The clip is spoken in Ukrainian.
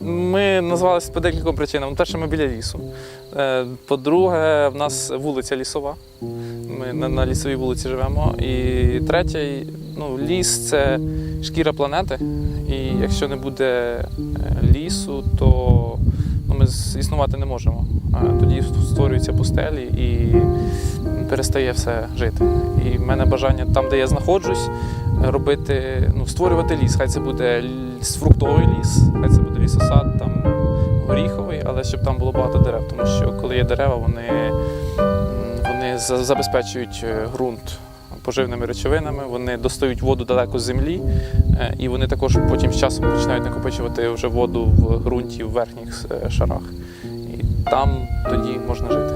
Ми назвалися по декільком причинам. Перше, ми біля лісу. Е, По-друге, в нас вулиця лісова. Ми на, лісовій вулиці живемо. І третє, ну, ліс це шкіра планети. І якщо не буде е, лісу, то ну, ми існувати не можемо. Тоді створюються пустелі і перестає все жити. І в мене бажання там, де я знаходжусь, робити, ну, створювати ліс. Хай це буде фруктовий ліс, хай це буде лісосад там горіховий, але щоб там було багато дерев, тому що коли є дерева, вони, вони забезпечують е, ґрунт поживними речовинами, вони достають воду далеко з землі, е, і вони також потім з часом починають накопичувати вже воду в ґрунті в верхніх е, шарах. І там тоді можна жити.